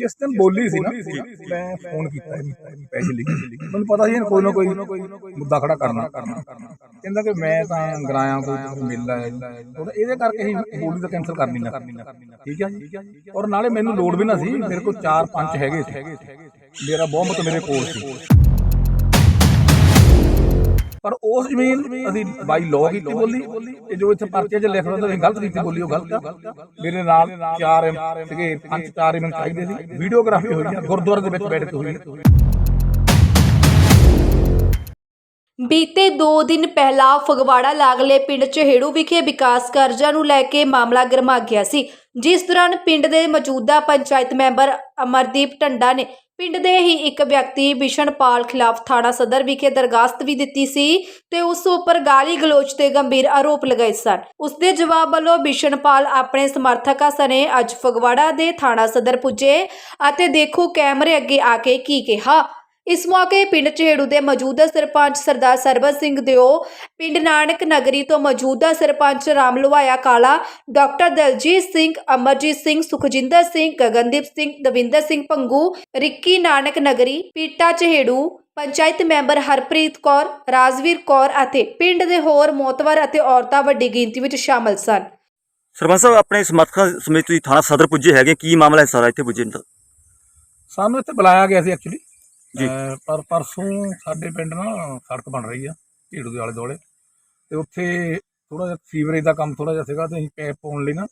ਜਿਸ ਦਿਨ ਬੋਲੀ ਸੀ ਨਾ ਮੈਂ ਫੋਨ ਕੀਤਾ ਪੈਸੇ ਲਈ ਮੈਨੂੰ ਪਤਾ ਸੀ ਕੋਈ ਨਾ ਕੋਈ ਮੁੱਦਾ ਖੜਾ ਕਰਨਾ। ਕਹਿੰਦਾ ਕਿ ਮੈਂ ਤਾਂ ਗਰਾਇਆ ਕੋਈ ਮਿਲਦਾ ਹੈ। ਇਹਦੇ ਕਰਕੇ ਹੀ ਬੋਲੀ ਤਾਂ ਕੈਨਸਲ ਕਰਨੀ ਨਾ ਠੀਕ ਹੈ ਜੀ? ਔਰ ਨਾਲੇ ਮੈਨੂੰ ਲੋੜ ਵੀ ਨਾ ਸੀ। ਮੇਰੇ ਕੋਲ 4-5 ਹੈਗੇ ਸੀ। ਮੇਰਾ ਬਹੁਮਤ ਮੇਰੇ ਕੋਲ ਸੀ। ਪਰ ਉਸ ਜ਼ਮੀਨ ਅਸੀਂ ਬਾਈ ਲਾਅ ਕੀਤੀ ਬੋਲੀ, ਇਹ ਜੋ ਇੱਥੇ ਪਰਚੇ 'ਚ ਲਿਖ ਦਿੰਦੇ ਗਲਤ ਕੀਤੀ ਬੋਲੀ, ਉਹ ਗਲਤ ਆ। ਮੇਰੇ ਨਾਲ ਚਾਰ ਐਮ ਸੀਗੇ, ਪੰਜ, ਚਾਰ ਐਮ ਚਾਹੀਦੇ ਸੀ। ਵੀਡੀਓਗ੍ਰਾਫੀ ਹੋਈ ਆ, ਗੁਰਦੁਆਰੇ ਦੇ ਵਿੱਚ ਬੈਠ ਕੇ ਹੋਈ ਬੀਤੇ 2 ਦਿਨ ਪਹਿਲਾਂ ਫਗਵਾੜਾ ਲਾਗਲੇ ਪਿੰਡ ਚਹੇੜੂ ਵਿਖੇ ਵਿਕਾਸ ਕਾਰਜਾਂ ਨੂੰ ਲੈ ਕੇ ਮਾਮਲਾ ਗਰਮਾ ਗਿਆ ਸੀ, ਜਿਸ ਦੌਰਾਨ ਪਿੰਡ ਦੇ ਮੌਜੂਦਾ ਪੰਚਾਇਤ ਮੈਂਬਰ ਅਮਰਦੀਪ ਢੰਡਾ ਨੇ ਪਿੰਡ ਦੇ ਹੀ ਇੱਕ ਵਿਅਕਤੀ ਬਿਸ਼ਨਪਾਲ ਖਿਲਾਫ ਥਾਣਾ ਸਦਰ ਵਿਖੇ ਦਰਗਾਸਤ ਵੀ ਦਿੱਤੀ ਸੀ ਤੇ ਉਸ ਉੱਪਰ ਗਾਲੀ ਗਲੋਚ ਤੇ ਗੰਭੀਰ ਆਰੋਪ ਲਗਾਏ ਸਨ। ਉਸ ਦੇ ਜਵਾਬ ਵੱਲੋਂ ਬਿਸ਼ਨਪਾਲ ਆਪਣੇ ਸਮਰਥਕਾਂ ਸਣੇ ਅੱਜ ਫਗਵਾੜਾ ਦੇ ਥਾਣਾ ਸਦਰ ਪੁੱਜੇ ਅਤੇ ਦੇਖੋ ਕੈਮਰੇ ਅੱਗੇ ਆ ਕੇ ਕੀ ਕਿਹਾ। ਇਸ ਮੌਕੇ ਪਿੰਡ ਚਹੇੜੂ ਦੇ ਮੌਜੂਦਾ ਸਰਪੰਚ ਸਰਦਾਰ ਸਰਬਤ ਸਿੰਘ ਦਿਓ ਪਿੰਡ ਨਾਨਕ ਨਗਰੀ ਤੋਂ ਮੌਜੂਦਾ ਸਰਪੰਚ ਰਾਮ ਲਵਾਇਆ ਕਾਲਾ ਡਾਕਟਰ ਦਲਜੀਤ ਸਿੰਘ ਅਮਰਜੀਤ ਸਿੰਘ ਸੁਖਜਿੰਦਰ ਸਿੰਘ ਗਗਨਦੀਪ ਸਿੰਘ ਦਵਿੰਦਰ ਸਿੰਘ ਪੰਗੂ ਰਿੱਕੀ ਨਾਨਕ ਨਗਰੀ ਪੀਟਾ ਚਹੇੜੂ ਪੰਚਾਇਤ ਮੈਂਬਰ ਹਰਪ੍ਰੀਤ ਕੌਰ ਰਾਜਵੀਰ ਕੌਰ ਅਤੇ ਪਿੰਡ ਦੇ ਹੋਰ ਮੋਤਵਰ ਅਤੇ ਔਰਤਾਂ ਵੱਡੀ ਗਿਣਤੀ ਵਿੱਚ ਸ਼ਾਮਲ ਸਨ ਸਰਪੰਚ ਸਾਹਿਬ ਆਪਣੇ ਸਮਰਥਕਾਂ ਸਮੇਤ ਤੁਸੀਂ ਥਾਣਾ ਸਦਰ ਪੁੱਜੇ ਹੈਗੇ ਕੀ ਮਾਮਲਾ ਹੈ ਸਾਰਾ ਇੱਥੇ ਪੁੱਜੇ ਨੂੰ ਤਾਂ? ਸਾਨੂੰ ਇੱਥੇ ਬੁਲਾਇਆ ਗਿਆ ਸੀ ਐਕਚੁਅਲੀ ਪਰ ਪਰਸੋਂ ਸਾਡੇ ਪਿੰਡ ਨਾ ਸੜਕ ਬਣ ਰਹੀ ਆ ਢੀੜੂ ਦੇ ਆਲੇ ਦੁਆਲੇ। ਤੇ ਉੱਥੇ ਥੋੜਾ ਜਿਹਾ ਸੀਵਰੇਜ ਦਾ ਕੰਮ ਥੋੜਾ ਜਿਹਾ ਸੀਗਾ ਤੇ ਅਸੀਂ ਪੈਪ ਪਾਉਣ ਲਈ ਨਾ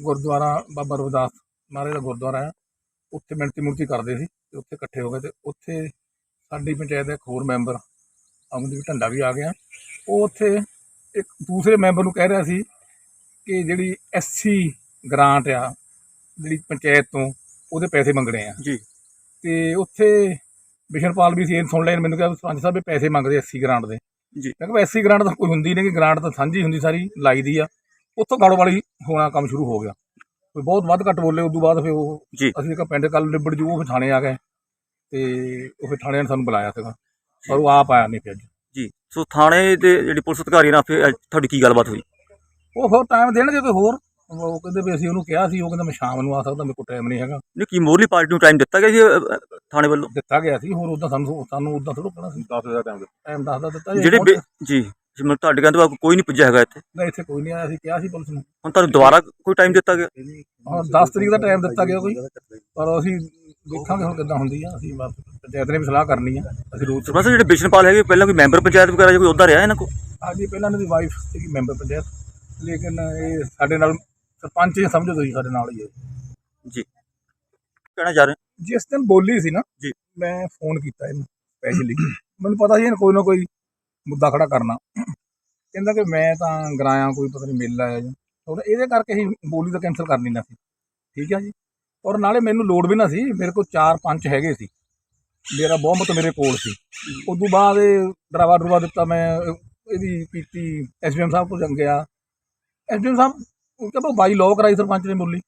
ਗੁਰਦੁਆਰਾ ਬਾਬਾ ਰਵਿਦਾਸ ਮਹਾਰਾਜ ਦਾ ਗੁਰਦੁਆਰਾ ਆ। ਉੱਥੇ ਮਿਹਨਤੀ ਮੁਰਤੀ ਕਰਦੇ ਸੀ ਤੇ ਉੱਥੇ ਇਕੱਠੇ ਹੋ ਗਏ ਤੇ ਉੱਥੇ ਸਾਡੀ ਪੰਚਾਇਤ ਦਾ ਇੱਕ ਹੋਰ ਮੈਂਬਰ ਅਮਨਦੀਪ ਢੰਡਾ ਵੀ ਆ ਗਿਆ। ਉਹ ਉੱਥੇ ਇੱਕ ਦੂਸਰੇ ਮੈਂਬਰ ਨੂੰ ਕਹਿ ਰਿਹਾ ਸੀ ਕਿ ਜਿਹੜੀ ਐਸਸੀ ਗ੍ਰਾਂਟ ਆ ਜਿਹੜੀ ਪੰਚਾਇਤ ਤੋਂ ਉਹਦੇ ਪੈਸੇ ਮੰਗਣੇ ਆ। ਜੀ। ਤੇ ਉੱਥੇ ਬਿਸ਼ਨਪਾਲ ਵੀ ਸੀ ਇਹ ਸੁਣ ਲੈਣ ਮੈਨੂੰ ਕਿਹਾ ਸਰਪੰਚ ਸਾਹਿਬ ਇਹ ਪੈਸੇ ਮੰਗਦੇ 80 ਗ੍ਰਾਂਟ ਦੇ। ਜੀ। ਮੈਂ ਕਿਹਾ 80 ਗ੍ਰਾਂਟ ਤਾਂ ਕੋਈ ਹੁੰਦੀ ਨਹੀਂ ਕਿ ਗ੍ਰਾਂਟ ਤਾਂ ਸਾਂਝੀ ਹੁੰਦੀ ਸਾਰੀ ਲਾਈ ਦੀ ਆ। ਉੱਥੋਂ ਗਾੜੋ ਵਾਲੀ ਹੋਣਾ ਕੰਮ ਸ਼ੁਰੂ ਹੋ ਗਿਆ। ਕੋਈ ਬਹੁਤ ਵੱਧ ਘੱਟ ਬੋਲੇ ਉਦੋਂ ਬਾਅਦ ਫਿਰ ਉਹ ਅਸੀਂ ਕਿਹਾ ਪਿੰਡ ਕੱਲ ਨਿਬੜ ਜੂ ਉਹ ਥਾਣੇ ਆ ਗਏ। ਤੇ ਉਹ ਫਿਰ ਥਾਣੇ ਨੇ ਸਾਨੂੰ ਬੁਲਾਇਆ ਸੀਗਾ। ਪਰ ਉਹ ਆਪ ਆਇਆ ਨਹੀਂ ਫਿਰ ਅੱਜ ਜੀ। ਸੋ ਥਾਣੇ ਦੇ ਜਿਹੜੀ ਪੁਲਿਸ ਅਧਿਕਾਰੀ ਨਾਲ ਫਿਰ ਤੁਹਾਡੀ ਕੀ ਗੱਲਬਾਤ ਹੋਈ? ਉਹ ਹੋਰ ਟਾਈਮ ਦੇਣਗੇ ਕੋਈ ਹੋਰ। ਉਹ ਕਹਿੰਦੇ ਵੀ ਅਸੀਂ ਉਹਨੂੰ ਕਿਹਾ ਸੀ ਉਹ ਕਹਿੰਦਾ ਮੈਂ ਸ਼ਾਮ ਨੂੰ ਆ ਸਕਦਾ ਮੇਰੇ ਕੋਲ ਟਾਈਮ ਨਹੀਂ ਹੈਗਾ। ਨਹੀਂ ਕੀ ਮੋਰਲੀ ਪਾਰਟੀ ਨੂੰ ਟਾਈਮ ਦਿੱਤਾ ਗਿਆ ਸੀ ਅ, ਅ, ਥਾਣੇ ਵੱਲੋਂ? ਦਿੱਤਾ ਗਿਆ ਸੀ ਹੋਰ ਉਦਾਂ ਸਾਨੂੰ ਸਾਨੂੰ ਉਦਾਂ ਥੋੜਾ ਕਹਿਣਾ ਸੀ। 10 ਦਾ ਟਾਈਮ ਟਾਈਮ ਦੱਸਦਾ ਦਿੱਤਾ ਜੀ। ਜਿਹੜੇ ਬੇ- ਜੀ ਜਿਵੇਂ ਤੁਹਾਡੇ ਕਹਿੰਦੇ ਵਾ ਕੋਈ ਨਹੀਂ ਪੁੱਜਿਆ ਹੈਗਾ ਇੱਥੇ। ਨਹੀਂ ਇੱਥੇ ਕੋਈ ਨਹੀਂ ਆਇਆ ਅਸੀਂ ਕਿਹਾ ਸੀ ਪੁਲਿਸ ਨੂੰ। ਹੁਣ ਤੁਹਾਨੂੰ ਦੁਬਾਰਾ ਕੋਈ ਟਾਈਮ ਦਿੱਤਾ ਗਿਆ? ਹਾਂ 10 ਤਰੀਕ ਦਾ ਟਾਈਮ ਦਿੱਤਾ ਗਿਆ ਕੋਈ। ਪਰ ਅਸੀਂ ਦੇਖਾਂਗੇ ਹੁਣ ਕਿੱਦਾਂ ਹੁੰਦੀ ਆ। ਅਸੀਂ ਬਸ ਪੰਚਾਇਤ ਨੇ ਵੀ ਸਲਾਹ ਕਰਨੀ ਆ। ਅਸੀਂ ਰੋਜ਼ ਸਰਪੰਚ ਸਾਹਿਬ ਜਿਹੜੇ ਬਿਸ਼ਨਪਾਲ ਹੈਗੇ ਪਹਿਲਾਂ ਕੋਈ ਮੈਂਬਰ ਪੰਚਾਇਤ ਵਗੈਰਾ ਜਾਂ ਕੋਈ ਅਹੁਦਾ ਰਿਹਾ ਇਹਨਾਂ ਕੋ ਅੱਜ ਹੀ ਪਹਿਲਾਂ ਇਹਨਾਂ ਦੀ ਵਾਈਫ ਸੀਗੀ ਮੈਂਬਰ ਪੰਚਾਇਤ। ਲੇਕਿਨ ਇਹ ਸਾਡੇ ਨਾਲ ਸਰਪੰਚ ਹੀ ਸਮਝੋ ਤੁਸੀਂ ਸਾਡੇ ਨਾਲ ਹੀ ਹੈ। ਜੀ। ਕਹਿਣਾ ਚਾਹ ਰਹੇ ਜਿਸ ਦਿਨ ਬੋਲੀ ਸੀ ਨਾ ਜੀ। ਮੈਂ ਫੋਨ ਕੀਤਾ ਇਹਨੂੰ ਸਪੈਸ਼ਲੀ ਮੈਨੂੰ ਪਤਾ ਸੀ ਇਹਨੇ ਕੋਈ ਨਾ ਕੋਈ ਮੁੱਦਾ ਖੜਾ ਕਰਨਾ। ਕਹਿੰਦਾ ਕਿ ਮੈਂ ਤਾਂ ਗਰਾਇਆ ਕੋਈ ਪਤਾ ਨਹੀਂ ਮਿਲ ਆਇਆ ਜੀ। ਇਹਦੇ ਕਰਕੇ ਹੀ ਬੋਲੀ ਤਾਂ ਕੈਨਸਲ ਕਰਨੀ ਨਾ ਸੀ। ਠੀਕ ਹੈ ਜੀ? ਔਰ ਨਾਲੇ ਮੈਨੂੰ ਲੋੜ ਵੀ ਨਾ ਸੀ ਮੇਰੇ ਕੋਲ 4-5 ਹੈਗੇ ਸੀ। ਮੇਰਾ ਬਹੁਮਤ ਮੇਰੇ ਕੋਲ ਸੀ। ਉਸ ਤੋਂ ਬਾਅਦ ਇਹ ਡਰਾਵਾ ਡਰਵਾ ਦਿੱਤਾ ਮੈਂ ਇਹਦੀ ਕੀਤੀ ਐਸਡੀਐਮ ਸਾਹਿਬ ਕੋਲ ਗਿਆ। ਐਸਡੀਐਮ ਸਾਹਿਬ ਉਹ ਕਹਿੰਦਾ ਬਾਈ ਲਾਅ ਕਰਾਈ ਸਰਪੰਚ ਨੇ ਬੋਲੀ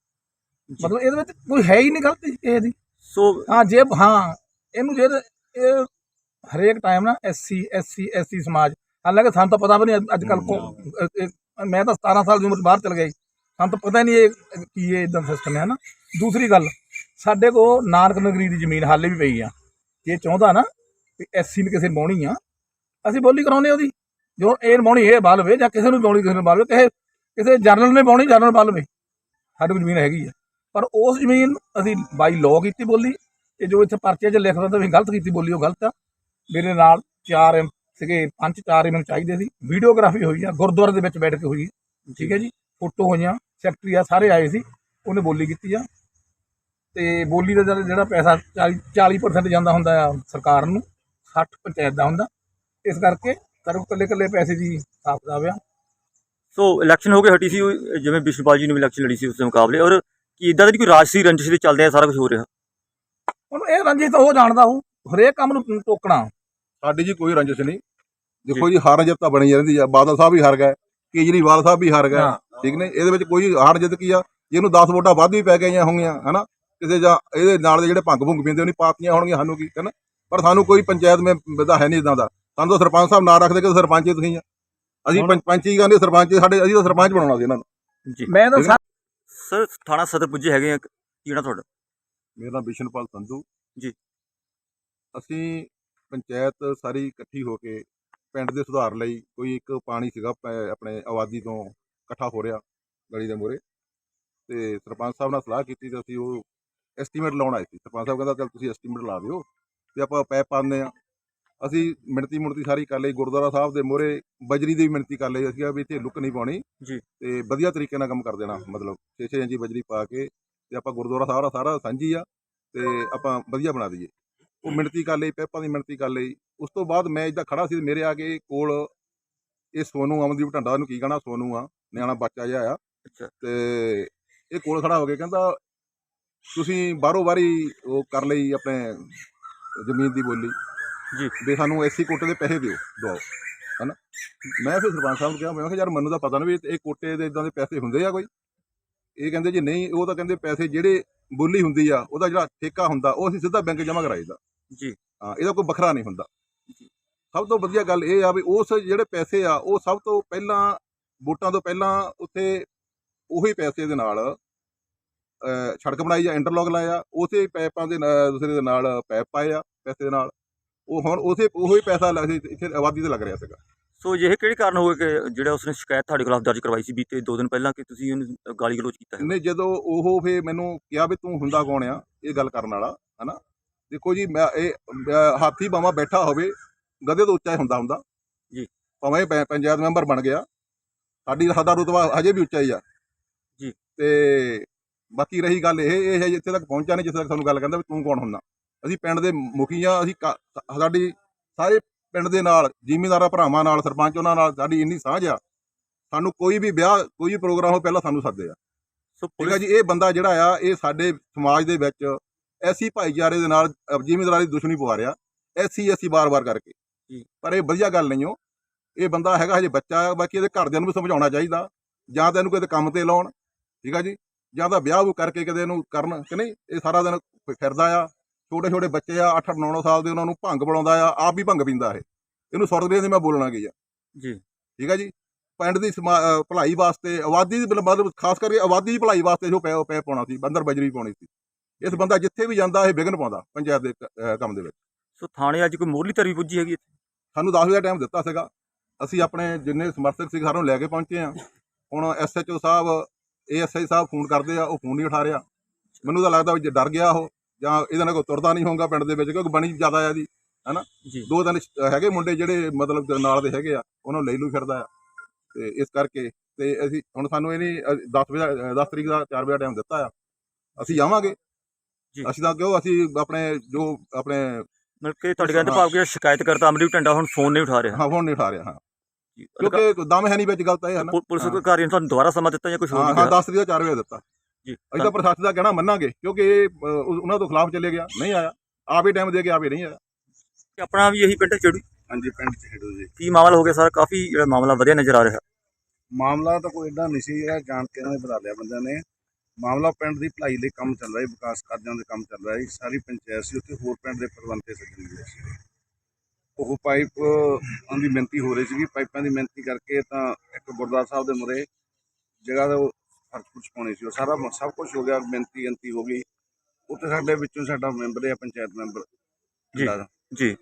ਮਤਲਬ ਇਹਦੇ ਵਿੱਚ ਕੋਈ ਹੈ ਹੀ ਨਹੀਂ ਗਲਤੀ ਕਿਸੇ ਦੀ ਸੋ ਹਾਂ ਜੇ ਹਾਂ ਇਹਨੂੰ ਜੇ ਇਹ ਹਰੇਕ ਟਾਈਮ ਨਾ ਐਸਸੀ ਐਸਸੀ ਐਸਸੀ ਸਮਾਜ ਹਾਲਾਂਕਿ ਸਾਨੂੰ ਤਾਂ ਪਤਾ ਵੀ ਨਹੀਂ ਅੱਜ ਕੱਲ ਮੈਂ ਤਾਂ 17 ਸਾਲ ਦੀ ਉਮਰ ਬਾਹਰ ਚਲ ਗਿਆ ਸਾਨੂੰ ਤਾਂ ਪਤਾ ਨਹੀਂ ਇਹ ਕੀ ਇਹ ਇਦਾਂ ਸਿਸਟਮ ਹੈ ਨਾ ਦੂਸਰੀ ਗੱਲ ਸਾਡੇ ਕੋਲ ਨਾਨਕ ਨਗਰੀ ਦੀ ਜ਼ਮੀਨ ਹਾਲੇ ਵੀ ਪਈ ਆ। ਜੇ ਚਾਹੁੰਦਾ ਨਾ ਵੀ ਐਸਸੀ ਨੂੰ ਕਿਸੇ ਨੂੰ ਬਾਉਣੀ ਆ ਅਸੀਂ ਬੋਲੀ ਕਰਾਉਨੇ ਉਹਦੀ। ਜੋ ਇਹ ਬਾਉਣੀ ਇਹ ਬਾਲ ਲਵੇ ਜਾਂ ਕਿਸੇ ਨੂੰ ਬਾਉਣੀ ਕਿਸੇ ਨੂੰ ਬਾਲ ਲਵੇ ਕਿਸੇ ਜਰਨਲ ਨੇ ਪਾਉਣੀ, ਜਰਨਲ ਬਾਲ ਲਵੇ। ਸਾਡੇ ਕੋਲ ਜ਼ਮੀਨ ਹੈਗੀ ਆ। ਪਰ ਉਸ ਜ਼ਮੀਨ ਅਸੀਂ ਬਾਈ ਲਾਅ ਕੀਤੀ ਬੋਲੀ। ਇਹ ਜੋ ਇੱਥੇ ਪਰਚੇ 'ਚ ਲਿਖਦਾ ਤਾਂ ਵੀ ਗਲਤ ਕੀਤੀ ਬੋਲੀ, ਉਹ ਗਲਤ ਆ। ਮੇਰੇ ਨਾਲ ਚਾਰ ਐਮ ਸੀਗੇ, ਪੰਜ ਚਾਰ ਐਮ ਚਾਹੀਦੇ ਸੀ। ਵੀਡੀਓਗ੍ਰਾਫੀ ਹੋਈ ਆ, ਗੁਰਦੁਆਰੇ ਦੇ ਵਿੱਚ ਬੈਠ ਕੇ ਹੋਈ ਠੀਕ ਹੈ ਜੀ? ਫੋਟੋ ਹੋਈਆਂ, ਸੈਕਟਰੀ ਆ, ਸਾਰੇ ਆਏ ਸੀ। ਉਹਨੇ ਬੋਲੀ ਕੀਤੀ ਆ। ਤੇ ਬੋਲੀ ਦਾ ਜਿਹੜਾ- ਪੈਸਾ 40 40% ਜਾਂਦਾ ਹੁੰਦਾ ਆ ਸਰਕਾਰ ਨੂੰ 60 ਪੰਚਾਇਤ ਦਾ ਹੁੰਦਾ। ਇਸ ਕਰਕੇ ਸਾਰੇ ਇਕੱਲੇ ਇਕੱਲੇ ਪੈਸੇ ਦੀ ਹਿਸਾਬ ਕਿਤਾਬ ਆ। ਸੋ ਇਲੈਕਸ਼ਨ ਹੋ ਕੇ ਹਟੀ ਸੀ ਜਿਵੇਂ ਬਿਸ਼ਨਪਾਲ ਜੀ ਨੇ ਵੀ ਇਲੈਕਸ਼ਨ ਲੜੀ ਸੀ ਉਸ ਦੇ ਮੁਕਾਬਲੇ ਔਰ ਕੀ ਇਦਾਂ ਦੀ ਕੋਈ ਰਾਜਸੀ ਰੰਜਿਸ਼ ਦੇ ਚੱਲਦੇ ਆ ਸਾਰਾ ਕੁਝ ਹੋ ਰਿਹਾ? ਹੁਣ ਇਹ ਰੰਜਿਸ਼ ਤਾਂ ਉਹ ਜਾਣਦਾ ਉਹ ਹਰੇਕ ਕੰਮ ਨੂੰ ਟੋਕਣਾ। ਸਾਡੀ ਜੀ ਕੋਈ ਰੰਜਿਸ਼ ਨਹੀਂ। ਦੇਖੋ ਜੀ ਹਾਰ ਜਿੱਤ ਤਾਂ ਬਣੀ ਰਹਿੰਦੀ ਆ। ਬਾਦਲ ਸਾਹਿਬ ਵੀ ਹਾਰ ਗਏ ਕੇਜਰੀਵਾਲ ਸਾਹਿਬ ਵੀ ਹਾਰ ਗਏ ਠੀਕ ਨੇ ਇਹਦੇ ਵਿੱਚ ਕੋਈ ਹਾਰ ਜਿੱਤ ਕੀ ਆ? ਜਿਹਨੂੰ 10 ਵੋਟਾਂ ਵੱਧ ਵੀ ਪੈ ਗਈਆਂ ਹੋਣਗੀਆਂ ਹਨਾ? ਕਿਸੇ ਜਾਂ ਇਹਦੇ ਨਾਲ ਦੇ ਜਿਹੜੇ ਭੰਗ ਭੁੰਗ ਪੀਂਦੇ ਉਹਨੀ ਪਾਤੀਆਂ ਹੋਣਗੀਆਂ ਸਾਨੂੰ ਕੀ ਹਨਾ? ਪਰ ਸਾਨੂੰ ਕੋਈ ਪੰਚਾਇਤ ਮੇ ਦਾ ਹੈ ਨਹੀਂ ਇਦਾਂ ਦਾ। ਸਾਨੂੰ ਤਾਂ ਸਰਪੰਚ ਸਾਹਿਬ ਨਾਂ ਰੱਖਦੇ ਕਿ ਸਰਪੰਚ ਹੀ ਤੁਸੀਂ ਆ। ਅਸੀਂ ਪੰਚ- ਪੰਚੀ ਕਹਿੰਦੇ ਸਰਪੰਚ ਸਾਡੇ ਅਸੀਂ ਤਾਂ ਸਰਪੰਚ ਬਣਾਉਣਾ ਸੀ ਇਹਨਾਂ ਨੂੰ। ਜੀ। ਮੈਂ ਤਾਂ। ਸਰ ਥਾਣਾ ਸਦਰ ਪੁੱਜੇ ਹੈਗੇ ਆ ਨਾ ਤੁਹਾਡਾ? ਮੇਰਾ ਨਾਮ ਬਿਸ਼ਨਪਾਲ ਸੰਧੂ। ਜੀ। ਅਸੀਂ ਪੰਚਾਇਤ ਸਾਰੀ ਇਕੱਠੀ ਹੋ ਕੇ ਪਿੰਡ ਦੇ ਸੁਧਾਰ ਲਈ ਕੋਈ ਇੱਕ ਪਾਣੀ ਸੀਗਾ ਪ- ਆਪਣੇ ਆਬਾਦੀ ਤੋਂ ਇਕੱਠਾ ਹੋ ਰਿਹਾ ਗਲੀ ਦੇ ਮੂਹਰੇ। ਤੇ ਸਰਪੰਚ ਸਾਹਿਬ ਨਾਲ ਸਲਾਹ ਕੀਤੀ ਤੇ ਅਸੀਂ ਉਹ ਐਸਟੀਮੇਟ ਲਾਉਣ ਆਏ ਸੀ। ਸਰਪੰਚ ਸਾਹਿਬ ਕਹਿੰਦਾ ਚੱਲ ਤੁਸੀਂ ਐਸਟੀਮੇਟ ਲਾ ਦਿਓ ਤੇ ਆਪਾਂ ਪੈਪ ਪਾਉਂਦੇ ਆ ਅਸੀਂ ਮਿਣਤੀ ਮੁਣਤੀ ਸਾਰੀ ਕਰ ਲਈ ਗੁਰਦੁਆਰਾ ਸਾਹਿਬ ਦੇ ਮੂਹਰੇ ਬਜਰੀ ਦੀ ਵੀ ਮਿਣਤੀ ਕਰ ਲਈ ਅਸੀਂ ਕਿਹਾ ਵੀ ਇੱਥੇ ਲੁੱਕ ਨਹੀਂ ਪਾਉਣੀ। ਜੀ। ਤੇ ਵਧੀਆ ਤਰੀਕੇ ਨਾਲ ਕੰਮ ਕਰ ਦੇਣਾ ਮਤਲਬ 6-6 ਇੰਚੀ ਬਜਰੀ ਪਾ ਕੇ ਤੇ ਆਪਾਂ ਗੁਰਦੁਆਰਾ ਸਾਹਿਬ ਦਾ ਸਾਰਾ ਸਾਂਝੀ ਆ ਤੇ ਆਪਾਂ ਵਧੀਆ ਬਣਾ ਦਈਏ। ਉਹ ਮਿਣਤੀ ਕਰ ਲਈ ਪੈਪਾਂ ਦੀ ਮਿਣਤੀ ਕਰ ਲਈ। ਉਸ ਤੋਂ ਬਾਅਦ ਮੈਂ ਇੱਦਾਂ ਖੜਾ ਸੀ ਮੇਰੇ ਆ ਕੇ ਕੋਲ ਇਹ ਸੋਨੂ ਅਮਨਦੀਪ ਢੰਡਾ ਨੂੰ ਕੀ ਕਹਣਾ ਸੋਨੂ ਆ ਨਿਆਣਾ ਬੱਚਾ ਜਿਹਾ ਆ। ਅੱਛਾ। ਤੇ ਇਹ ਕੋਲ ਖੜਾ ਹੋ ਕੇ ਕਹਿੰਦਾ ਤੁਸੀਂ ਬਾਰੀ ਉਹ ਕਰ ਲਈ ਆਪਣੇ ਜ਼ਮੀਨ ਦੀ ਬੋਲੀ। ਜੀ। ਵੀ ਸਾਨੂੰ ਐਸੀ ਕੋਟੇ ਦੇ ਪੈਸੇ ਦਿਓ ਦਵਾਓ ਹਨਾ? ਮੈਂ ਫਿਰ ਸਰਪੰਚ ਸਾਹਿਬ ਨੂੰ ਕਿਹਾ ਮੈਂ ਕਿਹਾ ਯਾਰ ਮੈਨੂੰ ਤਾਂ ਪਤਾ ਨਹੀਂ ਵੀ ਇਹ ਕੋਟੇ ਦੇ ਇਦਾਂ ਦੇ ਪੈਸੇ ਹੁੰਦੇ ਆ ਕੋਈ। ਇਹ ਕਹਿੰਦੇ ਜੀ ਨਹੀਂ ਉਹ ਤਾਂ ਕਹਿੰਦੇ ਪੈਸੇ ਜਿਹੜੇ ਬੋਲੀ ਹੁੰਦੀ ਆ ਉਹਦਾ ਜਿਹੜਾ ਠੇਕਾ ਹੁੰਦਾ ਉਹ ਅਸੀਂ ਸਿੱਧਾ ਬੈਂਕ ਜਮ੍ਹਾਂ ਕਰਾਈਦਾ। ਜੀ। ਹਾਂ ਇਹਦਾ ਕੋਈ ਵੱਖਰਾ ਨਹੀਂ ਹੁੰਦਾ। ਸਭ ਤੋਂ ਵਧੀਆ ਗੱਲ ਇਹ ਆ ਵੀ ਉਸ ਜਿਹੜੇ ਪੈਸੇ ਆ ਉਹ ਸਭ ਤੋਂ ਪਹਿਲਾਂ ਵੋਟਾਂ ਤੋਂ ਪਹਿਲਾਂ ਉੱਥੇ ਉਹੀ ਪੈਸੇ ਦੇ ਨਾਲ ਸੜਕ ਬਣਾਈ ਜਾਂ ਇੰਟਰਲੌਕ ਲਾਇਆ ਉਸੇ ਪੈਪਾਂ ਦੇ ਦੂਸਰੇ ਦੇ ਨਾਲ ਪੈਪ ਪਾਏ ਆ ਪੈਸੇ ਦੇ ਨਾਲ। ਉਹ ਹੁਣ ਉਸੇ ਉਹੀ ਪੈਸਾ ਲੱਗ ਇੱਥੇ ਆਬਾਦੀ ਤੇ ਲੱਗ ਰਿਹਾ ਸੀਗਾ। ਸੋ ਇਹ ਕਿਹੜੇ ਕਾਰਨ ਹੋਏ ਕਿ ਜਿਹੜਾ ਉਸਨੇ ਸ਼ਿਕਾਇਤ ਤੁਹਾਡੇ ਖਿਲਾਫ ਦਰਜ ਕਰਵਾਈ ਸੀ ਬੀਤੇ 2 ਦਿਨ ਪਹਿਲਾਂ ਕਿ ਤੁਸੀਂ ਉਹਨੂੰ ਗਾਲੀ ਗਲੋਚ ਕੀਤਾ ਹੈ? ਨੇ ਜਦੋਂ ਉਹ ਫੇ ਮੈਨੂੰ ਕਿਹਾ ਵੀ ਤੂੰ ਹੁੰਦਾ ਕੌਣ ਆ ਇਹ ਗੱਲ ਕਰਨ ਵਾਲਾ ਹਨਾ? ਦੇਖੋ ਜੀ ਮੈਂ ਇਹ ਅਹ, ਹਾਥੀ ਬਾਵਾ ਬੈਠਾ ਹੋਵੇ ਗਧੇ ਤੋਂ ਉੱਚਾ ਹੀ ਹੁੰਦਾ ਹੁੰਦਾ। ਜੀ। ਭਾਵੇਂ ਪੰ- ਪੰਚਾਇਤ ਮੈਂਬਰ ਬਣ ਗਿਆ ਸਾਡੀ ਸਾਡਾ ਰੁਤਬਾ ਹਜੇ ਵੀ ਉੱਚਾ ਹੀ ਆ। ਜੀ। ਤੇ ਬਾਕੀ ਰਹੀ ਗੱਲ ਇਹ ਇਹ ਹੈ ਜਿੱਥੇ ਤੱਕ ਪਹੁੰਚਿਆ ਨਹੀਂ ਜਿੱਥੇ ਤੱਕ ਸਾਨੂੰ ਗੱਲ ਕਹਿੰਦਾ ਵੀ ਤੂੰ ਕੌਣ ਹੁੰਦਾ। ਅਸੀਂ ਪਿੰਡ ਦੇ ਮੁਖੀ ਆ ਅਸੀਂ ਸਾਡੀ ਸਾਰੇ ਪਿੰਡ ਦੇ ਨਾਲ ਜ਼ਿਮੀਂਦਾਰਾਂ ਭਰਾਵਾਂ ਨਾਲ ਸਰਪੰਚ ਉਹਨਾਂ ਨਾਲ ਸਾਡੀ ਇੰਨੀ ਸਾਂਝ ਆ। ਸਾਨੂੰ ਕੋਈ ਵੀ ਵਿਆਹ ਕੋਈ ਵੀ ਪ੍ਰੋਗਰਾਮ ਹੋ ਪਹਿਲਾਂ ਸਾਨੂੰ ਸੱਦੇ ਆ। ਸੋ ਠੀਕ ਹੈ ਪੁਲਿਸ ਜੀ ਇਹ ਬੰਦਾ ਜਿਹੜਾ ਆ ਇਹ ਸਾਡੇ ਸਮਾਜ ਦੇ ਵਿੱਚ ਐਸੀ ਭਾਈਚਾਰੇ ਦੇ ਨਾਲ ਜ਼ਿਮੀਂਦਾਰਾਂ ਦੀ ਦੁਸ਼ਮਣੀ ਪਵਾ ਰਿਹਾ ਐਸੀ ਐਸੀ ਬਾਰ-ਬਾਰ ਕਰਕੇ। ਪਰ ਇਹ ਵਧੀਆ ਗੱਲ ਨਹੀਂ ਓ। ਇਹ ਬੰਦਾ ਹੈਗਾ ਹਜੇ ਬੱਚਾ ਆ ਬਾਕੀ ਇਹਦੇ ਘਰਦਿਆਂ ਨੂੰ ਵੀ ਸਮਝਾਉਣਾ ਚਾਹੀਦਾ। ਜਾਂ ਤਾਂ ਇਹਨੂੰ ਕਿਤੇ ਕੰਮ ਤੇ ਲਾਉਣ। ਠੀਕ ਆ ਜੀ ਜਾਂ ਤਾਂ ਵਿਆਹ ਉਹ ਕਰਕੇ ਕਿਤੇ ਇਹਨੂੰ ਕਰਨ ਕਿ ਨਹੀਂ ਇਹ ਸਾਰਾ ਦਿਨ ਫਿਰਦਾ ਆ। ਛੋਟੇ ਛੋਟੇ ਬੱਚੇ ਆ 8 9 ਸਾਲ ਦੇ ਉਹਨਾਂ ਨੂੰ ਭੰਗ ਬਣਾਉਂਦਾ ਆ ਆਪ ਵੀ ਭੰਗ ਪੀਂਦਾ ਇਹ। ਇਹਨੂੰ ਸੁਰਤ ਦੇ ਮੈਂ ਬੋਲਣਾ ਕੀ ਆ? ਜੀ। ਠੀਕ ਹੈ ਜੀ? ਪਿੰਡ ਦੀ ਭਲਾਈ ਵਾਸਤੇ ਆਬਾਦੀ ਦੀ ਮਤਲਬ ਖਾਸ ਕਰਕੇ ਆਬਾਦੀ ਦੀ ਭਲਾਈ ਵਾਸਤੇ ਜੋ ਪੈ ਪੈ ਪਾਉਣਾ ਸੀ ਬੰਦਰ ਬਜਰੀ ਪਾਉਣੀ ਸੀ। ਇਸ ਬੰਦਾ ਜਿੱਥੇ ਵੀ ਜਾਂਦਾ ਇਹ ਵਿਘਨ ਪਾਉਂਦਾ ਪੰਚਾਇਤ ਦੇ ਕੰਮ ਦੇ ਵਿੱਚ। ਸੋ ਥਾਣੇ ਅੱਜ ਕੋਈ ਮੋਰਲੀ ਧਰੀ ਪੁੱਜੀ ਹੈਗੀ ਇੱਥੇ? ਸਾਨੂੰ 10 ਵਜੇ ਦਾ ਟਾਈਮ ਦਿੱਤਾ ਸੀਗਾ। ਅਸੀਂ ਆਪਣੇ ਜਿੰਨੇ ਸਮਰਥਕ ਸੀ ਨੂੰ ਲੈ ਕੇ ਪਹੁੰਚੇ ਆ ਹੁਣ SHO sahib ASI sahib phone ਕਰਦੇ ਆ ਉਹ ਫੋਨ ਨਹੀਂ ਉਠਾ ਰਿਹਾ। ਮੈਨੂੰ ਤਾਂ ਲੱਗਦਾ ਵੀ ਡਰ ਗਿਆ ਉਹ ਜਾਂ ਇਹਦੇ ਨਾਲ ਕੋਈ ਤੁਰਦਾ ਨਹੀਂ ਹੋਊਗਾ ਪਿੰਡ ਦੇ ਵਿੱਚ ਕਿਉਂਕਿ ਬਣੀ ਜ਼ਿਆਦਾ ਆ ਜੀ ਜੀ। ਦੋ ਸ਼- ਹੈਗੇ ਮੁੰਡੇ ਜਿਹੜੇ ਮਤਲਬ ਨਾਲ ਦੇ ਹੈਗੇ ਆ ਉਹਨਾਂ ਨੂੰ ਲਈ ਲੂ ਫਿਰਦਾ ਆ। ਤੇ ਇਸ ਕਰਕੇ ਤੇ ਅਸੀਂ ਹੁਣ ਸਾਨੂੰ ਇਹ ਨਹੀਂ 10 ਵਜੇ 10 ਤਰੀਕ ਦਾ 4 ਵਜੇ ਟਾਈਮ ਦਿੱਤਾ ਆ। ਅਸੀਂ ਆਵਾਂਗੇ। ਜੀ। ਅਸੀਂ ਤਾਂ ਕਿਉਂ ਅਸੀਂ ਆਪਣੇ ਜੋ ਆਪਣੇ ਮਤਲਬ ਕਿ ਤੁਹਾਡੇ ਕਹਿੰਦੇ ਭਾਵ ਕਿ ਸ਼ਿਕਾਇਤ ਕਰਤਾ ਅਮਰੀਕ ਟੰਡਾ ਹੁਣ ਫੋਨ ਨਹੀਂ ਉਠਾ ਰਿਹਾ। ਹਾਂ ਫੋਨ ਨਹੀਂ ਉਠਾ ਰਿਹਾ ਹਾਂ। ਕਿਉਂਕਿ ਦਮ ਹੈ ਨਹੀਂ ਵਿੱਚ ਗੱਲ ਤਾਂ ਇਹ ਹੈ ਨਾ ਪੁਲਿਸ। ਅਧਿਕਾਰੀ ਨੇ ਤੁਹਾਨੂੰ ਦੁਬਾਰਾ ਸਮਾਂ ਦਿੱਤਾ ਜਾਂ ਕੁਝ ਹੋਰ ਹਾਂ ਨਹੀਂ ਹਾਂ ਕਿਹਾ? 10 ਤਰੀਕ ਦਾ 4 ਵਜੇ ਦਿੱਤਾ। ਅਸੀਂ ਤਾਂ ਪ੍ਰਸ਼ਾਸਨ ਦਾ ਕਹਿਣਾ ਮੰਨਾਂਗੇ ਕਿਉਂਕਿ ਇਹ ਅ, ਉਹ- ਉਹਨਾਂ ਤੋਂ ਖਿਲਾਫ ਚਲੇ ਗਿਆ ਨਹੀਂ ਆਇਆ। ਆਪ ਹੀ ਟਾਈਮ ਦੇ ਕੇ ਆਪ ਹੀ ਨਹੀਂ ਆਇਆ। ਕਿ ਆਪਣਾ ਵੀ ਇਹੀ ਪਿੰਡ ਚੜੂ ਹਾਂਜੀ ਪਿੰਡ ਚ ਖੇਡੋ ਜੀ। ਕੀ ਮਾਮਲਾ ਹੋ ਗਿਆ ਸਰ? ਕਾਫੀ ਜਿਹੜਾ ਮਾਮਲਾ ਵਧੀਆ ਨਜ਼ਰ ਆ ਰਿਹਾ। ਮਾਮਲਾ ਤਾਂ ਕੋਈ ਏਡਾ ਨਹੀਂ ਸੀ ਜਿਹੜਾ ਜਾਣ ਕੇ ਇਹਨਾਂ ਨੇ ਬਤਾ ਲਿਆ ਬੰਦਿਆਂ ਨੇ। ਮਾਮਲਾ ਪਿੰਡ ਦੀ ਭਲਾਈ ਲਈ ਕੰਮ ਚੱਲ ਰਿਹਾ ਹੈ ਵਿਕਾਸ ਕਾਰਜਾਂ ਦੇ ਕੰਮ ਚੱਲ ਰਿਹਾ ਹੈ ਸਾਰੀ ਪੰਚਾਇਤ ਸੀ ਉੱਥੇ ਹੋਰ ਪਿੰਡ ਦੇ ਪ੍ਰਬੰਧਕ ਸੱਜਣ ਮਿਲੇ ਸੀ। ਉਹ ਪਾਈਪ ਅਹ, ਦੀ ਮਿਹਨਤੀ ਹੋ ਰਹੀ ਸੀਗੀ। ਪਾਈਪਾਂ ਦੀ ਮਿਹਨਤੀ ਕਰਕੇ ਤਾਂ ਇੱਕ ਗੁਰਦੁਆਰਾ ਸਾਹਿਬ ਦੇ ਮੁਰੇ ਜਗ੍ਹਾ ਦਾ ਉਹ ਫ਼ਰਕ ਫੁਰਸ਼ ਪਾਉਣੀ ਸੀ। ਉਹ ਸਾਰਾ ਸਭ ਕੁਝ ਹੋ ਗਿਆ ਮਿਹਨਤੀ ਅੰਤੀ ਹੋ ਗਈ। ਉੱਥੇ ਸਾਡੇ ਵਿੱਚੋਂ ਸਾਡਾ ਮੈਂਬਰ ਹੈ ਪੰਚਾਇਤ ਮੈਂਬਰ ਜੀ। ਜੀ।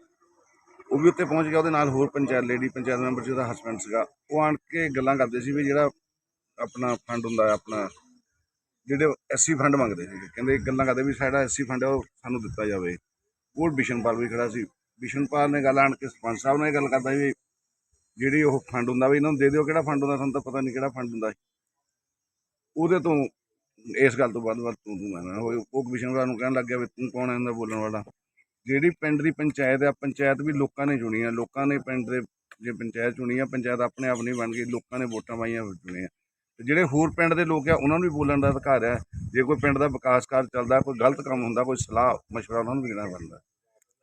ਉਹ ਵੀ ਉੱਥੇ ਪਹੁੰਚ ਗਿਆ ਉਹਦੇ ਨਾਲ ਹੋਰ ਪੰਚਾਇਤ ਲੇਡੀ ਪੰਚਾਇਤ ਮੈਂਬਰ ਸੀ ਉਹਦਾ ਹਸਬੰਡ ਸੀਗਾ। ਉਹ ਆਣ ਕੇ ਗੱਲਾਂ ਕਰਦੇ ਸੀ ਵੀ ਜਿਹੜਾ ਆਪਣਾ ਫੰਡ ਹੁੰਦਾ ਆਪਣਾ ਜਿਹੜੇ ਐਸਸੀ ਫੰਡ ਮੰਗਦੇ ਸੀ। ਕਹਿੰਦੇ ਗੱਲਾਂ ਕਰਦੇ ਵੀ ਸਾਡਾ ਐਸਸੀ ਫੰਡ ਉਹ ਸਾਨੂੰ ਦਿੱਤਾ ਜਾਵੇ। ਉਹ ਬਿਸ਼ਨਪਾਲ ਵੀ ਖੜਾ ਸੀ। ਬਿਸ਼ਨਪਾਲ ਨੇ ਗੱਲ ਆਣ ਕੇ ਸਰਪੰਚ ਸਾਹਿਬ ਨਾਲ ਗੱਲ ਕਰਦਾ ਵੀ ਜਿਹੜੀ ਉਹ ਫੰਡ ਹੁੰਦਾ ਵੀ ਇਹਨਾਂ ਨੂੰ ਦੇ ਦਿਓ ਕਿਹੜਾ ਫੰਡ ਹੁੰਦਾ ਸਾਨੂੰ ਤਾਂ ਪਤਾ ਨਹੀਂ ਕਿਹੜਾ ਫੰਡ ਹੁੰਦਾ ਉਹਦੇ ਤੋਂ ਇਸ ਗੱਲ ਤੋਂ ਬਾਅਦ ਬਾਅਦ ਤੂੰ ਤੂੰ ਹੋਏ। ਉਹ ਬਿਸ਼ਨਪਾਲ ਨੂੰ ਕਹਿਣ ਲੱਗ ਗਿਆ ਵੀ ਤੂੰ ਕੌਣ ਹੈ ਇਹਦਾ ਬੋਲਣ ਵਾਲਾ। ਜਿਹੜੀ ਪਿੰਡ ਦੀ ਪੰਚਾਇਤ ਆ ਪੰਚਾਇਤ ਵੀ ਲੋਕਾਂ ਨੇ ਚੁਣੀ ਆ। ਲੋਕਾਂ ਨੇ ਪਿੰਡ ਦੇ ਜੇ ਪੰਚਾਇਤ ਚੁਣੀ ਆ ਪੰਚਾਇਤ ਆਪਣੇ ਆਪ ਨਹੀਂ ਬਣ ਗਈ ਲੋਕਾਂ ਨੇ ਵੋਟਾਂ ਪਾਈਆਂ ਚੁਣੇ ਆ। ਤੇ ਜਿਹੜੇ ਹੋਰ ਪਿੰਡ ਦੇ ਲੋਕ ਆ ਉਹਨਾਂ ਨੂੰ ਵੀ ਬੋਲਣ ਦਾ ਅਧਿਕਾਰ ਆ। ਜੇ ਕੋਈ ਪਿੰਡ ਦਾ ਵਿਕਾਸ ਕਾਰਜ ਚੱਲਦਾ ਕੋਈ ਗਲਤ ਕੰਮ ਹੁੰਦਾ ਕੋਈ ਸਲਾਹ ਮਸ਼ਵਰਾ ਉਹਨਾਂ ਨੂੰ ਵੀ ਦੇਣਾ ਪੈਂਦਾ।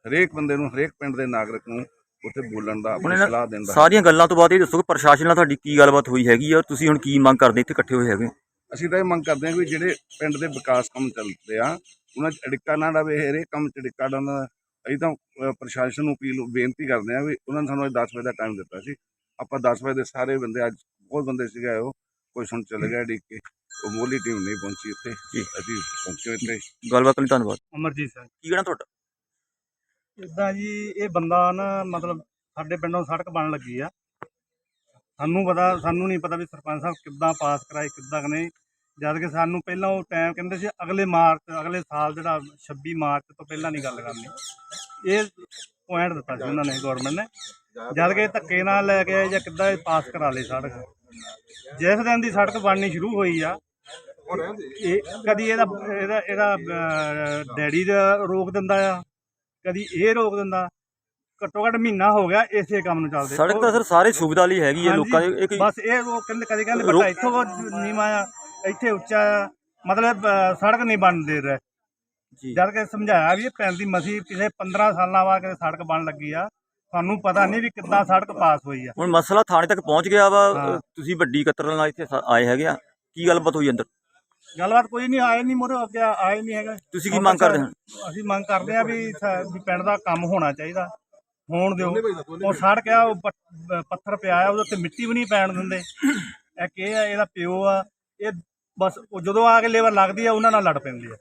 ਹਰੇਕ ਬੰਦੇ ਨੂੰ ਹਰੇਕ ਪਿੰਡ ਦੇ ਨਾਗਰਿਕ ਨੂੰ ਉੱਥੇ ਬੋਲਣ ਦਾ ਆਪਣੀ ਸਲਾਹ ਦੇਣ ਦਾ। ਸਾਰੀਆਂ ਗੱਲਾਂ ਤੋਂ ਬਾਅਦ ਇਹ ਦੱਸੋ ਕਿ ਪ੍ਰਸ਼ਾਸਨ ਨਾਲ ਤੁਹਾਡੀ ਕੀ ਗੱਲਬਾਤ ਹੋਈ ਹੈਗੀ ਆ ਔਰ ਤੁਸੀਂ ਹੁਣ ਕੀ ਮੰਗ ਕਰਦੇ ਇੱਥੇ ਇਕੱਠੇ ਹੋਏ ਹੈਗੇ? ਅਸੀਂ ਤਾਂ ਇਹ ਮੰਗ ਕਰਦੇ ਹਾਂ ਕਿ ਜਿਹੜੇ ਪਿੰਡ ਦੇ ਵਿਕਾਸ ਕੰਮ ਚੱਲਦੇ ਆ ਉਹਨਾਂ 'ਚ ਅੜਿੱਕਾ ਨਾ ਡਾਵੇ ਹਰੇਕ ਕੰਮ 'ਚ ਅੜਿੱਕਾ ਡਾਉਣਾ ਅਸੀਂ ਤਾਂ ਪ੍ਰਸ਼ਾਸਨ ਨੂੰ ਅਪੀਲ ਬੇਨਤੀ ਕਰਦੇ ਹਾਂ ਵੀ ਉਹਨਾਂ ਨੇ ਸਾਨੂੰ ਅੱਜ 10 ਵਜੇ ਦਾ ਟਾਈਮ ਦਿੱਤਾ ਸੀ। ਆਪਾਂ 10 ਵਜੇ ਦੇ ਸਾਰੇ ਬੰਦੇ ਅੱਜ ਬਹੁਤ ਬੰਦੇ ਸੀਗੇ ਉਹ। ਕੁਛ ਹੁਣ ਚਲੇ ਗਿਆ ਡੀਕ ਕੇ ਉਹ ਮੋਲੀ ਟੀਮ ਨਹੀਂ ਪਹੁੰਚੀ ਉੱਥੇ ਜੀ। ਅਸੀਂ ਪਹੁੰਚੇ ਇੱਥੇ। ਗੱਲਬਾਤ ਲਈ ਧੰਨਵਾਦ। ਅਮਰਜੀਤ ਸਿੰਘ। ਕੀ ਕਹਿਣਾ ਤੁਹਾਡਾ? ਇਦਾਂ ਜੀ ਇਹ ਬੰਦਾ ਨਾ ਮਤਲਬ ਸਾਡੇ ਪਿੰਡੋਂ ਸੜਕ ਬਣ ਲੱਗੀ ਆ। ਸਾਨੂੰ ਪਤਾ ਸਾਨੂੰ ਨਹੀਂ ਪਤਾ ਵੀ ਸਰਪੰਚ ਸਾਹਿਬ ਕਿੱਦਾਂ ਪਾਸ ਕਰਾਏ ਕਿੱਦਾਂ ਨਹੀਂ। ਜਦ ਕਿ ਸਾਨੂੰ ਪਹਿਲਾਂ ਉਹ ਟਾਈਮ ਕਹਿੰਦੇ ਸੀ ਅਗਲੇ ਮਾਰਚ ਅਗਲੇ ਸਾਲ ਜਿਹੜਾ 26 ਮਾਰਚ ਤੋਂ ਪਹਿਲਾਂ ਨਹੀਂ ਗੱਲ ਕਰਨੀ। ਇਹ ਪੁਆਇੰਟ ਦਿੱਤਾ ਸੀ ਉਹਨਾਂ ਨੇ ਗਵਰਨਮੈਂਟ ਨੇ। ਜਦ ਕਿ ਧੱਕੇ ਨਾਲ ਲੈ ਕੇ ਜਾਂ ਕਿੱਦਾਂ ਇਹ ਪਾਸ ਕਰਾ ਲਈ ਸੜਕ। ਜਿਸ ਦਿਨ ਦੀ ਸੜਕ ਬਣਨੀ ਸ਼ੁਰੂ ਹੋਈ ਆ ਇਹ ਕਦੀ ਇਹਦਾ ਇਹਦਾ ਇਹਦਾ ਡੈਡੀ ਦਾ ਰੋਕ ਦਿੰਦਾ ਆ ਕਦੀ ਇਹ ਰੋਕ ਦਿੰਦਾ। ਘੱਟੋ ਘੱਟ ਮਹੀਨਾ ਹੋ ਗਿਆ ਇਸੇ ਕੰਮ ਨੂੰ ਚੱਲਦੇ। ਸੜਕ ਤਾਂ ਸਰ ਸਾਰੇ ਸੁਵਿਧਾ ਲਈ ਹੈਗੀ ਹੈ ਲੋਕਾਂ ਦੇ ਬਸ ਇਹ ਉਹ ਕਹਿੰਦੇ ਕਦੇ ਕਹਿੰਦੇ ਬੱਟਾ ਇੱਥੋਂ ਨੀਵਾਂ ਆ। ਇੱਥੇ ਉੱਚਾ ਮਤਲਬ ਸੜਕ ਨਹੀਂ ਬਣ ਦੇ ਰਿਹਾ। ਜੀ। ਜਦ ਕਿ ਸਮਝਾਇਆ ਵੀ ਇਹ ਪੈਂਦੀ ਮਸੀ ਪਿਛਲੇ 15 ਸਾਲਾਂ ਬਾਅਦ ਕਿਤੇ ਸੜਕ ਬਣ ਲੱਗੀ ਆ। ਤੁਹਾਨੂੰ ਪਤਾ ਨਹੀਂ ਵੀ ਕਿੱਦਾਂ ਸੜਕ ਪਾਸ ਹੋਈ ਆ। ਹੁਣ ਮਸਲਾ ਥਾਣੇ ਤੱਕ ਪਹੁੰਚ ਗਿਆ ਵਾ। ਹਾਂ। ਤੁਸੀਂ ਵੱਡੀ ਕਤਰਨ ਨਾਲ ਇੱਥੇ ਸ- ਆਏ ਹੈਗੇ ਆ। ਕੀ ਗੱਲਬਾਤ ਹੋਈ ਅੰਦਰ? ਗੱਲਬਾਤ ਕੋਈ ਨਹੀਂ ਆਏ ਨਹੀਂ ਮੋਰੇ ਅੱਗੇ ਆਏ ਨਹੀਂ ਹੈਗਾ। ਤੁਸੀਂ ਕੀ ਮੰਗ ਕਰਦੇ ਹੋ? ਅਸੀਂ ਮੰਗ ਕਰਦੇ ਆ ਵੀ ਸ- ਵੀ ਪਿੰਡ ਦਾ ਕੰਮ ਹੋਣਾ ਚਾਹੀਦਾ। ਹੋਣ ਦਿਓ। ਉਹ ਸੜਕ ਆ ਉਹ ਪ- ਪੱਥਰ ਪਿਆ ਆ ਉਹਦੇ ਉੱਤੇ ਮਿੱਟੀ ਵੀ ਨਹੀਂ ਪੈਣ ਦਿੰਦੇ। ਇਹ ਕੀ ਆ ਇਹਦਾ ਪਿਓ ਆ। ਇਹ ਬਸ ਉਹ ਜਦੋਂ ਆ ਕੇ ਲੇਬਰ ਲੱਗਦੀ ਆ ਉਹਨਾਂ ਨਾਲ ਲੜ ਪੈਂਦੀ ਆ।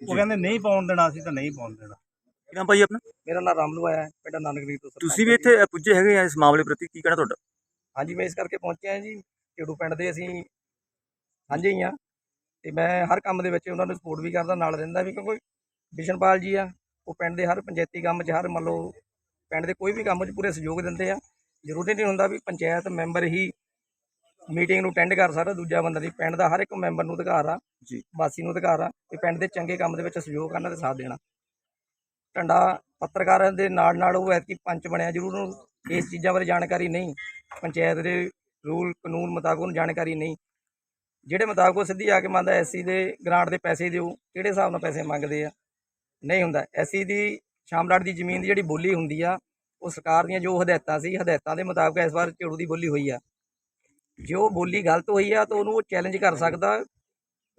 ਉਹ ਕਹਿੰਦੇ ਨਹੀਂ ਪਾਉਣ ਦੇਣਾ ਅਸੀਂ ਤਾਂ ਨਹੀਂ ਪਾਉਣ ਦੇਣਾ। ਕੀ ਨਾਮ ਭਾਈ ਆਪਣਾ? ਮੇਰਾ ਨਾਮ ਰਾਮਲੂ ਹੈ ਪਿੰਡ ਨਾਨਕਵੀਰ ਤੋਂ ਸਰਪੰਚ ਤੁਸੀਂ ਵੀ ਇੱਥੇ ਅ, ਪੁੱਜੇ ਹੈਗੇ ਆ ਇਸ ਮਾਮਲੇ ਪ੍ਰਤੀ ਕੀ ਕਹਿਣਾ ਤੁਹਾਡਾ? ਹਾਂਜੀ ਮੈਂ ਇਸ ਕਰਕੇ ਪਹੁੰਚਿਆ ਹਾਂ ਜੀ ਢੇੜੂ ਪਿੰਡ ਦੇ ਅਸੀਂ ਸਾਂਝੇ ਹੀ ਆ। ਤੇ ਮੈਂ ਹਰ ਕੰਮ ਦੇ ਵਿੱਚ ਉਹਨਾਂ ਨੂੰ ਸਪੋਰਟ ਵੀ ਕਰਦਾ ਨਾਲ ਰਹਿੰਦਾ ਵੀ ਕਿਉਂਕਿ ਬਿਸ਼ਨਪਾਲ ਜੀ ਆ ਉਹ ਪਿੰਡ ਦੇ ਹਰ ਪੰਚਾਇਤੀ ਕੰਮ 'ਚ ਹਰ ਮੰਨ ਲਓ ਪਿੰਡ ਦੇ ਕੋਈ ਵੀ ਕੰਮ 'ਚ ਪੂਰੇ ਸਹਿਯੋਗ ਦਿੰਦੇ ਆ। ਜ਼ਰੂਰੀ ਨਹੀਂ ਹੁੰਦਾ ਵੀ ਪੰਚਾਇਤ ਮੈਂਬਰ ਹੀ ਮੀਟਿੰਗ ਨੂੰ ਅਟੈਂਡ ਕਰ ਸਕਦਾ ਦੂਜਾ ਬੰਦਾ ਨਹੀਂ ਪਿੰਡ ਦਾ ਹਰ ਇੱਕ ਮੈਂਬਰ ਨੂੰ ਅਧਿਕਾਰ ਆ ਜੀ। ਵਾਸੀ ਨੂੰ ਅਧਿਕਾਰ ਆ ਕਿ ਪਿੰਡ ਦੇ ਚੰਗੇ ਕੰਮ ਦੇ ਵਿੱਚ ਸਹਿਯੋਗ ਕਰਨਾ ਤੇ ਸਾਥ ਦੇਣਾ। ਟੰਡਾ ਪੱਤਰਕਾਰਾਂ ਦੇ ਨਾਲ ਨਾਲ ਉਹ ਐਤਕੀ ਪੰਚ ਬਣਿਆ ਜ਼ਰੂਰ ਉਹਨੂੰ ਇਸ ਚੀਜ਼ਾਂ ਬਾਰੇ ਜਾਣਕਾਰੀ ਨਹੀਂ ਪੰਚਾਇਤ ਦੇ ਰੂਲ ਕਾਨੂੰਨ ਮੁਤਾਬਕ ਉਹਨੂੰ ਜਾਣਕਾਰੀ ਨਹੀਂ। ਜਿਹੜੇ ਮੁਤਾਬਕ ਉਹ ਸਿੱਧੀ ਆ ਕੇ ਮੰਨਦਾ ਐਸਸੀ ਦੇ ਗ੍ਰਾਂਟ ਦੇ ਪੈਸੇ ਦਿਓ ਕਿਹੜੇ ਹਿਸਾਬ ਨਾਲ ਪੈਸੇ ਮੰਗਦੇ ਆ? ਨਹੀਂ ਹੁੰਦਾ। ਐਸਸੀ ਦੀ ਸ਼ਾਮਲਾਟ ਦੀ ਜ਼ਮੀਨ ਦੀ ਜਿਹੜੀ ਬੋਲੀ ਹੁੰਦੀ ਆ ਉਹ ਸਰਕਾਰ ਦੀਆਂ ਜੋ ਹਦਾਇਤਾਂ ਸੀ ਹਦਾਇਤਾਂ ਦੇ ਮੁਤਾਬਕ ਇਸ ਵਾਰ ਝੇੜੂ ਦੀ ਬੋਲੀ ਹੋਈ ਆ। ਜੋ ਬੋਲੀ ਗਲਤ ਹੋਈ ਆ ਤਾਂ ਉਹਨੂੰ ਉਹ ਚੈਲੰਜ ਕਰ ਸਕਦਾ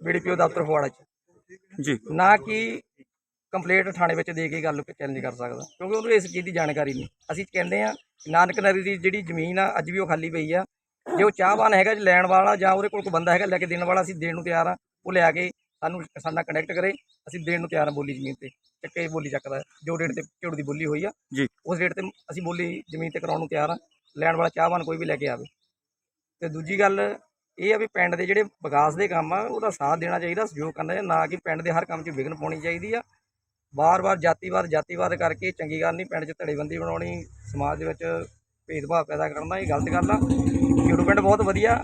ਬੀਡੀਪੀਓ ਦਫ਼ਤਰ ਫਗਵਾੜਾ 'ਚ। ਜੀ। ਨਾ ਕਿ ਕੰਪਲੇਂਟ ਥਾਣੇ ਵਿੱਚ ਦੇ ਕੇ ਗੱਲ ਚੈਲੰਜ ਕਰ ਸਕਦਾ। ਕਿਉਂਕਿ ਉਹਨੂੰ ਇਸ ਚੀਜ਼ ਦੀ ਜਾਣਕਾਰੀ ਨਹੀਂ। ਅਸੀਂ ਕਹਿੰਦੇ ਆ ਨਾਨਕ ਨਗਰੀ ਦੀ ਜਿਹੜੀ ਜ਼ਮੀਨ ਆ ਅੱਜ ਵੀ ਉਹ ਖਾਲੀ ਪਈ ਆ। ਜੇ ਉਹ ਚਾਹਵਾਨ ਹੈਗਾ ਜੀ ਲੈਣ ਵਾਲਾ ਜਾਂ ਉਹਦੇ ਕੋਲ ਕੋਈ ਬੰਦਾ ਹੈਗਾ ਲੈ ਕੇ ਦੇਣ ਵਾਲਾ ਅਸੀਂ ਦੇਣ ਨੂੰ ਤਿਆਰ ਆ। ਉਹ ਲਿਆ ਕੇ ਸਾਨੂੰ ਸਾਡੇ ਕਨੈਕਟ ਕਰੇ। ਅਸੀਂ ਦੇਣ ਨੂੰ ਤਿਆਰ ਆ ਬੋਲੀ ਜ਼ਮੀਨ ਤੇ। ਚੱਕੇ ਬੋਲੀ ਚੱਕਦਾ। ਜੋ ਰੇਟ ਤੇ ਝੋੜ ਦੀ ਬੋਲੀ ਹੋਈ ਆ ਜੀ। ਉਸ ਰੇਟ ਤੇ ਅਸੀਂ ਬੋਲੀ ਜ਼ਮੀਨ ਤੇ ਕਰਾਉਣ ਨੂੰ ਤਿਆਰ ਆ। ਲੈਣ ਵਾਲਾ ਚਾਹਵਾਨ ਕੋਈ ਵੀ ਲੈ ਕੇ ਆਵੇ। ਤੇ ਦੂਜੀ ਗੱਲ ਇਹ ਆ ਵੀ ਪਿੰਡ ਦੇ ਜਿਹੜੇ ਵਿਕਾਸ ਦੇ ਕੰਮ ਆ, ਉਹਦਾ ਸਾਥ ਦੇਣਾ ਚਾਹੀਦਾ, ਸਹਿਯੋਗ ਕਰਨਾ ਚਾਹੀਦਾ, ਨਾ ਕਿ ਪਿੰਡ ਦੇ ਹਰ ਕੰਮ 'ਚ ਵਿਘਨ ਪਾਉਣੀ ਚਾਹੀਦੀ ਆ। ਵਾਰ-ਵਾਰ ਜਾਤੀਵਾਦ ਜਾਤੀਵਾਦ ਕਰਕੇ ਚੰਗੀ ਗੱਲ ਨਹੀਂ ਪਿੰਡ 'ਚ ਧੜੇਬੰਦੀ ਬਣਾਉਣੀ, ਸਮਾਜ ਦੇ ਵਿੱਚ ਭੇਦਭਾਵ ਪੈਦਾ ਕਰਨਾ, ਇਹ ਗਲਤ ਗੱਲ ਆ। ਕਿਉਂਕਿ ਪਿੰਡ ਬਹੁਤ ਵਧੀਆ,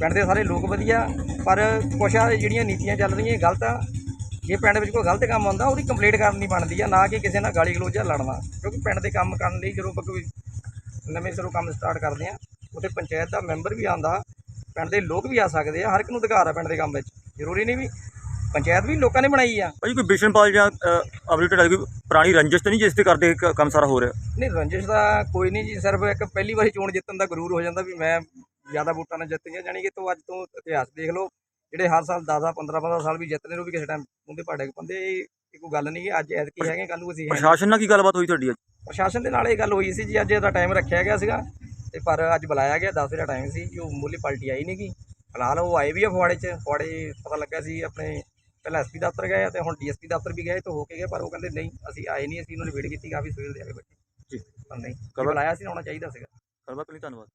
ਪਿੰਡ ਦੇ ਸਾਰੇ ਲੋਕ ਵਧੀਆ, ਪਰ ਕੁਛ ਆ ਜਿਹੜੀਆਂ ਨੀਤੀਆਂ ਚੱਲ ਰਹੀਆਂ, ਇਹ ਗਲਤ ਆ। ਜੇ ਪਿੰਡ ਵਿੱਚ ਕੋਈ ਗਲਤ ਕੰਮ ਹੁੰਦਾ ਉਹਦੀ ਕੰਪਲੀਟ ਕਰਨੀ ਬਣਦੀ ਆ, ਨਾ ਕਿ ਕਿਸੇ ਨਾਲ ਗਾਲੀ ਗਲੋਚਾ ਲੜਨਾ, ਕਿਉਂਕਿ ਪਿੰਡ ਦੇ ਕੰਮ ਕਰਨ ਲਈ ਜਦੋਂ ਆਪਾਂ ਕੋਈ ਨਵੇਂ ਸਿਰੋਂ ਕੰਮ ਸਟਾਰਟ ਕਰਦੇ ਆ ਉੱਥੇ ਪੰਚਾਇਤ ਦਾ ਮੈਂਬਰ ਵੀ ਆਂਦਾ ਪਿੰਡ ਦੇ ਲੋਕ ਵੀ ਆ ਸਕਦੇ ਆ ਹਰ ਇੱਕ ਨੂੰ ਅਧਿਕਾਰ ਆ ਪਿੰਡ ਦੇ ਕੰਮ ਵਿੱਚ। ਜ਼ਰੂਰੀ ਨਹੀਂ ਵੀ ਪੰਚਾਇਤ ਵੀ ਲੋਕਾਂ ਨੇ ਬਣਾਈ ਆ। ਭਾਈ ਕੋਈ ਬਿਸ਼ਨਪਾਲ ਜਾਂ ਅਮਰੀ ਢਾਡੀ ਕੋਈ ਪੁਰਾਣੀ ਰੰਜਿਸ਼ ਤਾਂ ਨਹੀਂ ਜਿਸ ਤੇ ਕਰਦੇ ਕੰਮ ਸਾਰਾ ਹੋ ਰਿਹਾ? ਨਹੀਂ ਰੰਜਿਸ਼ ਦਾ ਕੋਈ ਨਹੀਂ ਜੀ ਸਿਰਫ ਇੱਕ ਪਹਿਲੀ ਵਾਰੀ ਚੋਣ ਜਿੱਤਣ ਦਾ ਗਰੂਰ ਹੋ ਜਾਂਦਾ ਵੀ ਮੈਂ ਜ਼ਿਆਦਾ ਵੋਟਾਂ ਨਾਲ ਜਿੱਤ ਗਿਆ ਜਾਣੀ ਕਿ ਤੋਂ ਅੱਜ ਤੋਂ ਇਤਿਹਾਸ ਦੇਖ ਲਓ ਜਿਹੜੇ ਹਰ ਸਾਲ 10 10 15 15 ਸਾਲ ਵੀ ਜਿੱਤਦੇ ਨੇ ਉਹ ਵੀ ਕਿਸੇ ਟਾਈਮ ਉਹਦੇ ਪਾੜੇ ਪੰਦੇ ਇਹ ਕੋਈ ਗੱਲ ਨਹੀਂ ਅੱਜ ਐਤਕੀ ਹੈਗੇ ਕੱਲ ਨੂੰ ਅਸੀਂ। ਪ੍ਰਸ਼ਾਸਨ ਨਾਲ ਕੀ ਗੱਲਬਾਤ ਹੋਈ ਤੁਹਾਡੀ ਅੱਜ? ਪ੍ਰਸ਼ਾਸਨ ਦੇ ਨਾਲ ਇਹ ਗੱਲ ਹੋਈ ਸੀ ਜੀ ਅੱਜ ਇਹਦਾ ਟਾਈਮ ਰੱਖਿਆ ਗਿਆ ਸੀਗਾ। ਤੇ ਪਰ ਅੱਜ ਬੁਲਾਇਆ ਗਿਆ 10 ਵਜੇ ਦਾ ਟਾਈਮ ਸੀ ਜੋ ਮੂਲੀ ਪਾਰਟੀ ਆਈ ਨਹੀਂ ਗੀ ਫਿਲਹਾਲ ਉਹ ਆਏ ਵੀ ਆ ਫਵਾੜੇ 'ਚ ਫਵਾੜੇ ਪਤਾ ਲੱਗਾ ਸੀ ਆਪਣੇ ਪਹਿਲਾਂ ਐਸਪੀ ਦਫ਼ਤਰ ਗਏ ਤੇ ਹੁਣ ਡੀਐਸਪੀ ਦਫ਼ਤਰ ਵੀ ਗਏ ਤੇ ਹੋ ਕੇ ਗਏ ਪਰ ਉਹ ਕਹਿੰਦੇ ਨਹੀਂ ਅਸੀਂ ਆਏ ਨਹੀਂ ਅਸੀਂ ਉਹਨਾਂ ਨੇ ਵੇਟ ਕੀਤੀ ਕਾਫੀ ਸਵੇਰ ਦੇ ਆ ਕੇ ਬੈਠੇ। ਜੀ। ਪਰ ਨਹੀਂ ਕਦੋਂ- ਬੁਲਾਇਆ ਸੀ ਆਉਣਾ ਚਾਹੀਦਾ ਸੀਗਾ। ਗੱਲਬਾਤ ਲਈ ਧੰਨਵਾਦ।